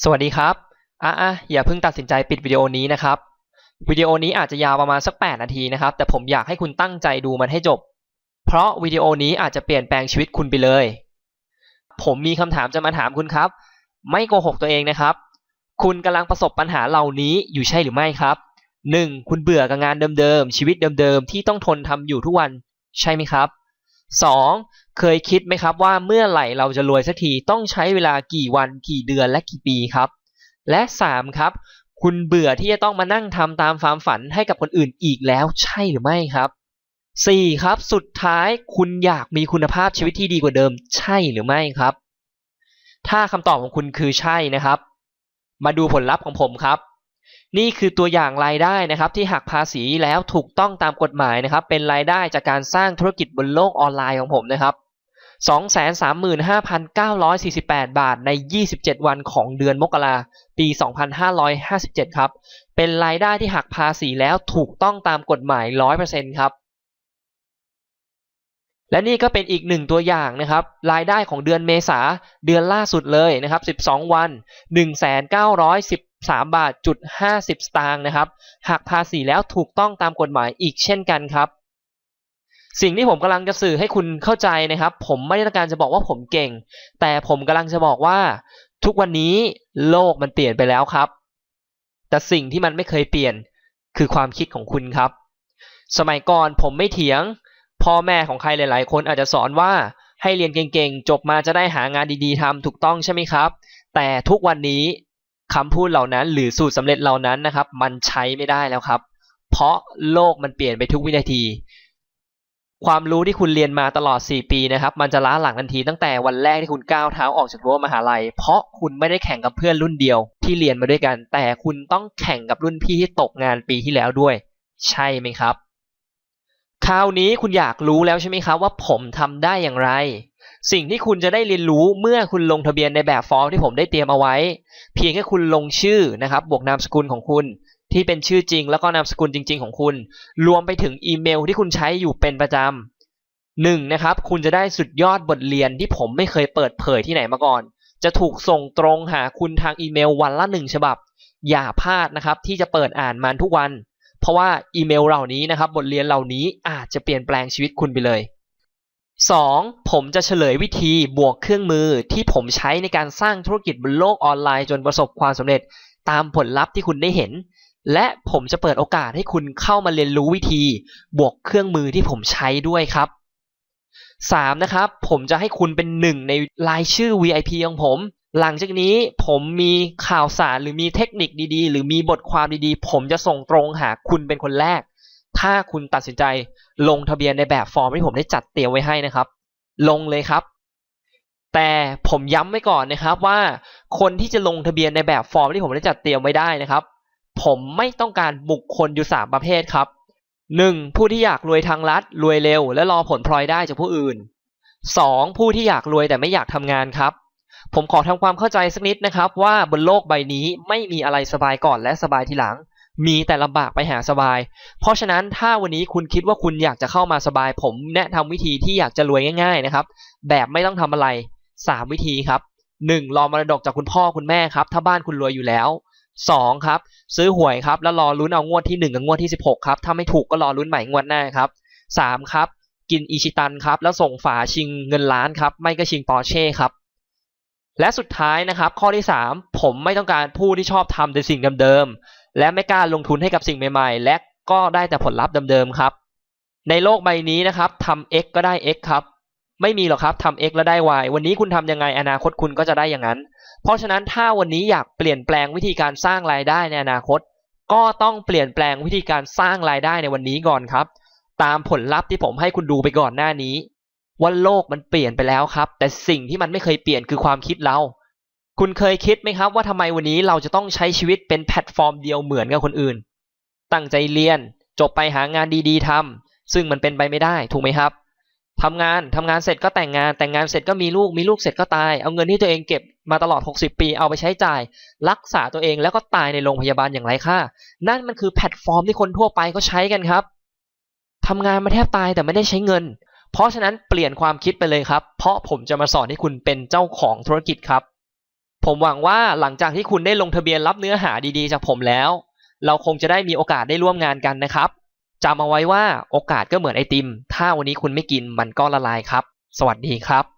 สวัสดีครับอะอะอย่าเพิ่งตัดสินใจปิดวิดีโอนี้นะครับ วิดีโอนี้อาจจะยาวประมาณสัก 8 นาทีนะครับ แต่ผมอยากให้คุณตั้งใจดูมันให้จบ เพราะวิดีโอนี้อาจจะเปลี่ยนแปลงชีวิตคุณไปเลย ผมมีคำถามจะมาถามคุณครับ ไม่โกหกตัวเองนะครับ คุณกำลังประสบปัญหาเหล่านี้อยู่ใช่หรือไม่ครับ 1. คุณเบื่อกับงานเดิมๆ ชีวิตเดิมๆ ที่ต้องทนทำอยู่ทุกวัน ใช่ไหมครับ 2. เคยคิดไหมครับว่าเมื่อไหร่เราจะรวยสักทีต้องใช้เวลากี่วันกี่เดือนและกี่ปีครับ และ 3. ครับ คุณเบื่อที่จะต้องมานั่งทำตามความฝันให้กับคนอื่นอีกแล้วใช่หรือไม่ครับ 4. ครับ สุดท้ายคุณอยากมีคุณภาพชีวิตที่ดีกว่าเดิม ใช่หรือไม่ครับ ถ้าคำตอบของคุณคือใช่นะครับ มาดูผลลัพธ์ของผมครับ นี่คือตัวอย่างรายได้นะครับที่หักภาษีแล้วถูกต้องตามกฎหมายนะครับ เป็นรายได้จากการสร้างธุรกิจบนโลกออนไลน์ของผมนะครับ 235,948 บาทใน 27 วันของเดือนมกราปี 2557 ครับ เป็นรายได้ที่หักภาษีแล้วถูกต้องตามกฎหมาย 100%ครับ และนี่ก็เป็นอีกหนึ่งตัวอย่างนะครับ รายได้ของเดือนเมษาเดือนล่าสุดเลยนะครับ 12 วัน 3 บาทจุด50 สตางค์นะครับหักภาษีแล้วถูกต้องตามกฎหมายอีกเช่นกันครับ สิ่งที่ผมกำลังจะสื่อให้คุณเข้าใจนะครับ ผมไม่ได้ต้องการจะบอกว่าผมเก่ง แต่ผมกำลังจะบอกว่า ทุกวันนี้โลกมันเปลี่ยนไปแล้วครับ แต่สิ่งที่มันไม่เคยเปลี่ยนคือความคิดของคุณครับ สมัยก่อนผมไม่เถียง พ่อแม่ของใครหลาย ๆ คนอาจจะสอนว่าให้เรียนเก่งๆ จบมาจะได้หางานดีๆทำถูกต้องใช่ไหมครับ แต่ทุกวันนี้ คำพูดเหล่านั้น หรือสูตรสำเร็จเหล่านั้นนะครับ มันใช้ไม่ได้แล้วครับ เพราะโลกมันเปลี่ยนไปทุกวินาที ความรู้ที่คุณเรียนมาตลอด 4 ปีนะครับ มันจะล้าหลังทันทีตั้งแต่วันแรกที่คุณก้าวเท้าออกจากรั้วมหาลัย เพราะคุณไม่ได้แข่งกับเพื่อนรุ่นเดียวที่เรียนมาด้วยกัน แต่คุณต้องแข่งกับรุ่นพี่ที่ตกงานปีที่แล้วด้วย ใช่ไหมครับ คราวนี้คุณอยากรู้แล้วใช่ไหมครับว่าผมทำได้อย่างไร สิ่งที่คุณจะได้เรียนรู้เมื่อคุณลงทะเบียนในแบบฟอร์มที่ผมได้เตรียมเอาไว้ เพียงแค่คุณลงชื่อนะครับ บวกนามสกุลของคุณที่เป็นชื่อจริง แล้วก็นามสกุลจริง ๆ ของคุณ รวมไปถึงอีเมลที่คุณใช้อยู่เป็นประจำหนึ่งนะครับ คุณจะได้สุดยอดบทเรียนที่ผมไม่เคยเปิดเผยที่ไหนมาก่อน จะถูกส่งตรงหาคุณทางอีเมลวันละหนึ่งฉบับ อย่าพลาดนะครับ ที่จะเปิดอ่านมันทุกวัน เพราะว่าอีเมลเหล่านี้นะครับ บทเรียนเหล่านี้อาจจะเปลี่ยนแปลงชีวิตคุณไปเลย 2. ผมจะเฉลยวิธีบวกเครื่องมือที่ผมใช้ในการสร้างธุรกิจบนโลกออนไลน์จนประสบความสำเร็จตามผลลัพธ์ที่คุณได้เห็น และผมจะเปิดโอกาสให้คุณเข้ามาเรียนรู้วิธีบวกเครื่องมือที่ผมใช้ด้วยครับ 3. นะครับ ผมจะให้คุณเป็นหนึ่งในรายชื่อ VIP ของผม หลังจากนี้ผมมีข่าวสารหรือมีเทคนิคดีๆ หรือมีบทความดีๆ ผมจะส่งตรงหาคุณเป็นคนแรก ถ้าคุณตัดสินใจลงทะเบียนในแบบฟอร์มที่ผมได้จัดเตรียมไว้ให้นะครับ ลงเลยครับ แต่ผมย้ำไว้ก่อนนะครับว่าคนที่จะลงทะเบียนในแบบฟอร์มที่ผมได้จัดเตรียมไว้ได้นะครับ ผมไม่ต้องการบุคคลอยู่สามประเภทครับ 1. ผู้ที่อยากรวยทางลัดรวยเร็ว และรอผลพลอยได้จากผู้อื่น 2. ผู้ที่อยากรวยแต่ไม่อยากทำงานครับ ผมขอทำความเข้าใจสักนิดนะครับ ว่าบนโลกใบนี้ไม่มีอะไรสบายก่อนและสบายทีหลัง มีแต่ลำบากไปหาสบาย เพราะฉะนั้นถ้าวันนี้คุณคิดว่าคุณอยากจะเข้ามาสบาย ผมแนะนำวิธีที่อยากจะรวยง่าย ๆนะครับ แบบไม่ต้องทำอะไร 3 วิธีครับ 1. รอมรดกจากคุณพ่อคุณแม่ครับ ถ้าบ้านคุณรวยอยู่แล้ว 2. ครับ ซื้อหวยครับ แล้วรอลุ้นเอางวดที่ 1 กับงวดที่ 16 ครับ ถ้าไม่ถูกก็รอลุ้นใหม่งวดหน้าครับ 3. ครับ กินอิชิตันครับ แล้วส่งฝาชิงเงินล้านครับ ไม่ก็ชิงปอร์เช่ครับและสุดท้ายนะครับ ข้อที่ 3 ผมไม่ต้องการผู้ที่ชอบทำแต่สิ่งเดิมๆ และไม่กล้าลงทุนให้กับสิ่งใหม่ๆ และก็ได้แต่ผลลัพธ์เดิมๆครับ ในโลกใบนี้นะครับทำ x ก็ได้ x ครับ ไม่มีหรอกครับทำ x แล้วได้ y วันนี้คุณทำยังไงอนาคตคุณก็จะได้อย่างนั้น เพราะฉะนั้นถ้าวันนี้อยากเปลี่ยนแปลงวิธีการสร้างรายได้ในอนาคต ก็ต้องเปลี่ยนแปลงวิธีการสร้างรายได้ในวันนี้ก่อนครับ ตามผลลัพธ์ที่ผมให้คุณดูไปก่อนหน้านี้ว่าโลกมันเปลี่ยนไปแล้วครับ แต่สิ่งที่มันไม่เคยเปลี่ยนคือความคิดเรา คุณเคยคิดไหมครับว่าทำไมวันนี้เราจะต้องใช้ชีวิตเป็นแพลตฟอร์มเดียวเหมือนกับคนอื่น ตั้งใจเรียน จบไปหางานดีๆทำซึ่งมันเป็นไปไม่ได้ถูกไหมครับทำงานทำงานเสร็จก็แต่งงานแต่งงานเสร็จก็มีลูกมีลูกเสร็จก็ตาย เอาเงินที่ตัวเองเก็บมาตลอด 60 ปีเอาไปใช้จ่าย รักษาตัวเองแล้วก็ตายในโรงพยาบาลอย่างไรค่านั่นมันคือแพลตฟอร์มที่คนทั่วไปก็ใช้กันครับทำงานมาแทบตายแต่ไม่ได้ใช้เงิน เพราะฉะนั้นเปลี่ยนความคิดไปเลยครับ เพราะผมจะมาสอนให้คุณเป็นเจ้าของธุรกิจครับ ผมหวังว่าหลังจากที่คุณได้ลงทะเบียนรับเนื้อหาดีๆ จากผมแล้ว เราคงจะได้มีโอกาสได้ร่วมงานกันนะครับจำเอาไว้ว่าโอกาสก็เหมือนไอติม ถ้าวันนี้คุณไม่กินมันก็ละลายครับ สวัสดีครับ